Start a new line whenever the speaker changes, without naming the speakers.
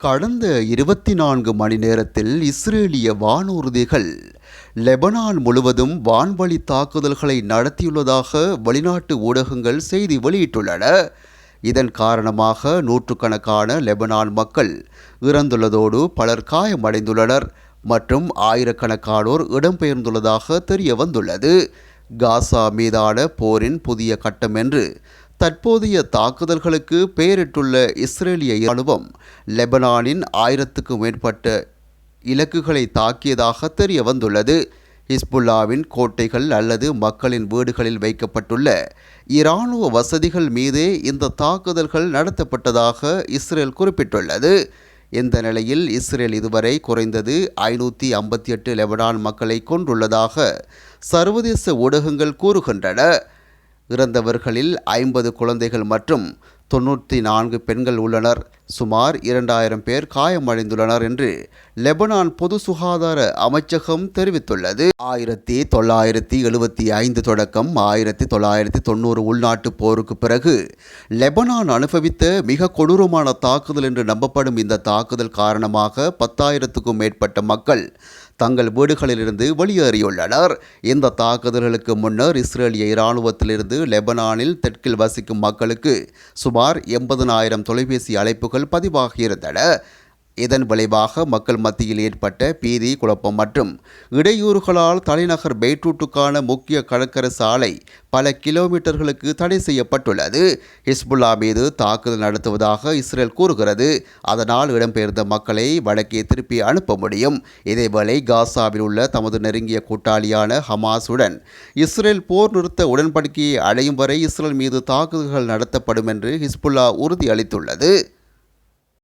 கடந்த இருபத்தி நான்கு மணி நேரத்தில் இஸ்ரேலிய வானூர்திகள் லெபனான் முழுவதும் வான்வழி தாக்குதல்களை நடத்தியுள்ளதாக வெளிநாட்டு ஊடகங்கள் செய்தி வெளியிட்டுள்ளன. இதன் காரணமாக நூற்றுக்கணக்கான லெபனான் மக்கள் இறந்துள்ளதோடு பலர் காயமடைந்துள்ளனர் மற்றும் ஆயிரக்கணக்கானோர் இடம்பெயர்ந்துள்ளதாக தெரிய வந்துள்ளது காசா மீதான போரின் புதிய கட்டம் என்று தற்போதைய தாக்குதல்களுக்கு பெயரிட்டுள்ள இஸ்ரேலிய இராணுவம் லெபனானின் ஆயிரத்துக்கும் மேற்பட்ட இலக்குகளை தாக்கியதாக தெரிய வந்துள்ளது ஹிஸ்புல்லாவின் கோட்டைகள் அல்லது மக்களின் வீடுகளில் வைக்கப்பட்டுள்ள இராணுவ வசதிகள் மீதே இந்த தாக்குதல்கள் நடத்தப்பட்டதாக இஸ்ரேல் குறிப்பிட்டுள்ளது. இந்த நிலையில் இஸ்ரேல் இதுவரை குறைந்தது ஐநூற்றி ஐம்பத்தி எட்டு லெபனான் மக்களை கொண்டுள்ளதாக சர்வதேச ஊடகங்கள் கூறுகின்றன. இறந்தவர்களில் ஐம்பது குழந்தைகள் மற்றும் தொண்ணூற்றி நான்கு பெண்கள் உள்ளனர். சுமார் இரண்டாயிரம் பேர் காயமடைந்துள்ளனர் என்று லெபனான் பொது சுகாதார அமைச்சகம் தெரிவித்துள்ளது. ஆயிரத்தி தொள்ளாயிரத்தி எழுபத்தி ஐந்து தொடக்கம் ஆயிரத்தி தொள்ளாயிரத்தி தொண்ணூறு உள்நாட்டுப் போருக்கு பிறகு லெபனான் அனுபவித்த மிக கொடூரமான தாக்குதல் என்று நம்பப்படும் இந்த தாக்குதல் காரணமாக பத்தாயிரத்துக்கும் மேற்பட்ட மக்கள் தங்கள் வீடுகளிலிருந்து வெளியேறியுள்ளனர். இந்த தாக்குதல்களுக்கு முன்னர் இஸ்ரேலிய இராணுவத்திலிருந்து லெபனானில் தெற்கில் வசிக்கும் மக்களுக்கு சுமார் எண்பதனாயிரம் தொலைபேசி அழைப்புகள் பதிவாகியிருந்தன. இதன் விளைவாக மக்கள் மத்தியில் ஏற்பட்ட பீதி குழப்பம் மற்றும் இடையூறுகளால் தலைநகர் பெய்ட்ரூட்டுக்கான முக்கிய கடற்கரை சாலை பல கிலோமீட்டர்களுக்கு தடை செய்யப்பட்டுள்ளது. ஹிஸ்புல்லா மீது தாக்குதல் நடத்துவதாக இஸ்ரேல் கூறுகிறது. அதனால் இடம்பெயர்ந்த மக்களை வடக்கே திருப்பி அனுப்ப முடியும். இதேவேளை காசாவில் உள்ள தமது நெருங்கிய கூட்டாளியான ஹமாஸுடன் இஸ்ரேல் போர் நிறுத்த உடன்படிக்கையை அடையும் வரை இஸ்ரேல் மீது தாக்குதல்கள் நடத்தப்படும் என்று ஹிஸ்புல்லா உறுதியளித்துள்ளது.